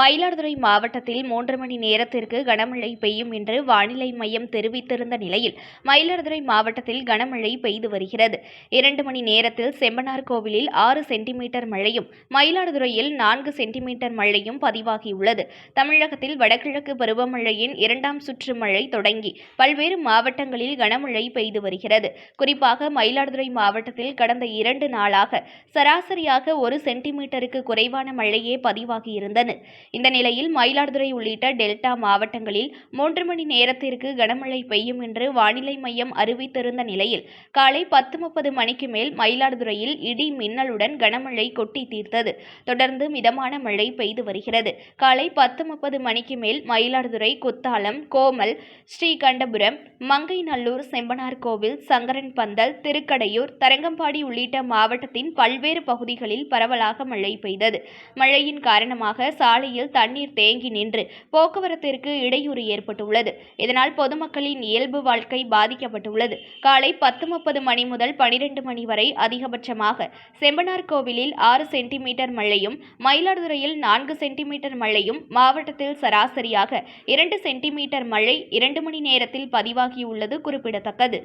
மயிலாடுதுறை மாவட்டத்தில் மூன்று மணி நேரத்திற்கு கனமழை பெய்யும் என்று வானிலை மையம் தெரிவித்திருந்த நிலையில் மயிலாடுதுறை மாவட்டத்தில் கனமழை பெய்து வருகிறது. இரண்டு மணி நேரத்தில் செம்பனார் கோவிலில் ஆறு சென்டிமீட்டர் மழையும் மயிலாடுதுறையில் நான்கு சென்டிமீட்டர் மழையும் பதிவாகியுள்ளது. தமிழகத்தில் வடகிழக்கு பருவமழையின் இரண்டாம் சுற்று மழை தொடங்கி பல்வேறு மாவட்டங்களில் கனமழை பெய்து வருகிறது. குறிப்பாக மயிலாடுதுறை மாவட்டத்தில் கடந்த இரண்டு நாளாக சராசரியாக ஒரு சென்டிமீட்டருக்கு குறைவான மழையே பதிவாகியிருந்தது. இந்த நிலையில் மயிலாடுதுறை உள்ளிட்ட டெல்டா மாவட்டங்களில் மூன்று மணி நேரத்திற்கு கனமழை பெய்யும் என்று வானிலை மையம் அறிவித்திருந்த நிலையில் காலை பத்து முப்பது மணிக்கு மேல் மயிலாடுதுறையில் இடி மின்னலுடன் கனமழை கொட்டி தீர்த்தது. தொடர்ந்து மிதமான மழை பெய்து வருகிறது. காலை பத்து முப்பது மணிக்கு மேல் மயிலாடுதுறை குத்தாலம் கோமல் ஸ்ரீகண்டபுரம் மங்கைநல்லூர் செம்பனார் கோவில் சங்கரன் பந்தல் திருக்கடையூர் தரங்கம்பாடி உள்ளிட்ட மாவட்டத்தின் பல்வேறு பகுதிகளில் பரவலாக மழை பெய்தது. மழையின் காரணமாக சாலையில் சாலையில் தண்ணீர் தேங்கி நின்று போக்குவரத்திற்கு இடையூறு ஏற்பட்டுள்ளது. இதனால் பொதுமக்களின் இயல்பு வாழ்க்கை பாதிக்கப்பட்டுள்ளது. காலை பத்து முப்பது மணி முதல் பனிரெண்டு மணி வரை அதிகபட்சமாக செம்பனார் கோவிலில் ஆறு சென்டிமீட்டர் மழையும் மயிலாடுதுறையில் நான்கு சென்டிமீட்டர் மழையும் மாவட்டத்தில் சராசரியாக இரண்டு சென்டிமீட்டர் மழை இரண்டு மணி நேரத்தில் பதிவாகியுள்ளது குறிப்பிடத்தக்கது.